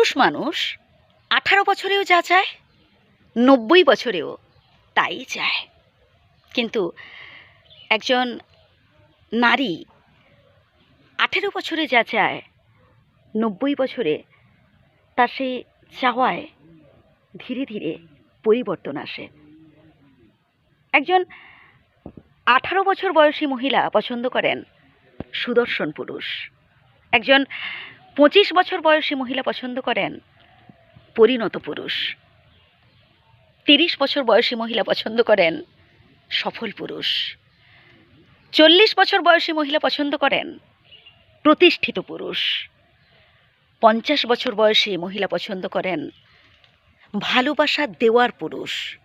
পুরুষ মানুষ আঠারো বছরেও যা চায়, নব্বই বছরেও তাই চায়। কিন্তু একজন নারী আঠেরো বছরে যা চায়, নব্বই বছরে তার সেই চাওয়ায় ধীরে ধীরে পরিবর্তন আসে। একজন আঠারো বছর বয়সী মহিলা পছন্দ করেন সুদর্শন পুরুষ। একজন পঁচিশ বছর বয়সী মহিলা পছন্দ করেন পরিণত পুরুষ। তিরিশ বছর বয়সী মহিলা পছন্দ করেন সফল পুরুষ। চল্লিশ বছর বয়সী মহিলা পছন্দ করেন প্রতিষ্ঠিত পুরুষ। পঞ্চাশ বছর বয়সী মহিলা পছন্দ করেন ভালোবাসা দেওয়ার পুরুষ।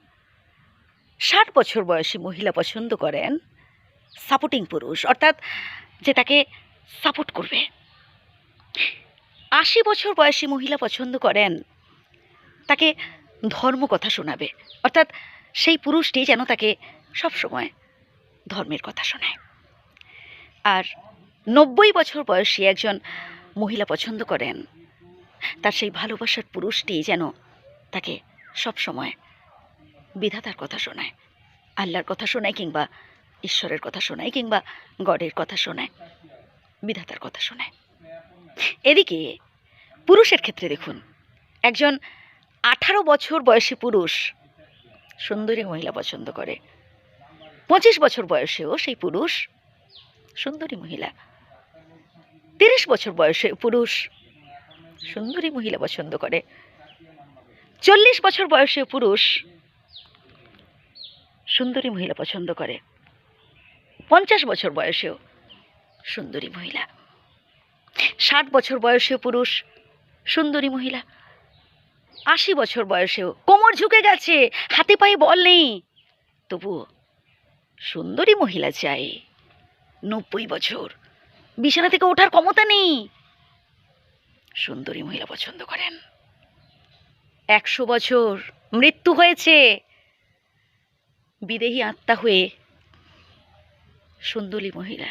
ষাট বছর বয়সী মহিলা পছন্দ করেন সাপোর্টিং পুরুষ, অর্থাৎ যে তাকে সাপোর্ট করবে। আশি বছর বয়সী মহিলা পছন্দ করেন, তাকে ধর্ম কথা শোনাবে। অর্থাৎ সেই পুরুষটি যেন তাকে সবসময় ধর্মের কথা শোনায়। আর নব্বই বছর বয়সী একজন মহিলা পছন্দ করেন, তার সেই ভালোবাসার পুরুষটি যেন তাকে সবসময় বিধাতার কথা শোনায়, আল্লাহর কথা শোনায় কিংবা ঈশ্বরের কথা শোনায় কিংবা গডের কথা শোনায়, বিধাতার কথা শোনায়। এদিকে, পুরুষের ক্ষেত্রে দেখুন, একজন আঠারো বছর বয়সী পুরুষ, সুন্দরী মহিলা পছন্দ করে। পঁচিশ বছর বয়সেও সেই পুরুষ সুন্দরী মহিলা। তিরিশ বছর বয়সে পুরুষ সুন্দরী মহিলা পছন্দ করে। চল্লিশ বছর বয়সে পুরুষ সুন্দরী মহিলা পছন্দ করে। পঞ্চাশ বছর বয়সেও সুন্দরী মহিলা। ষাট বছর বয়সেও পুরুষ, সুন্দরী মহিলা। আশি বছর বয়সেও। কোমর ঝুঁকে গেছে, হাতে পায়ে বল নেই। তবুও সুন্দরী মহিলা চাই। নব্বই বছর। বিছানা থেকে ওঠার ক্ষমতা নেই। সুন্দরী মহিলা পছন্দ করেন। একশো বছর মৃত্যু হয়েছে। বিদেহী আত্মা হয়ে সুন্দরী মহিলা।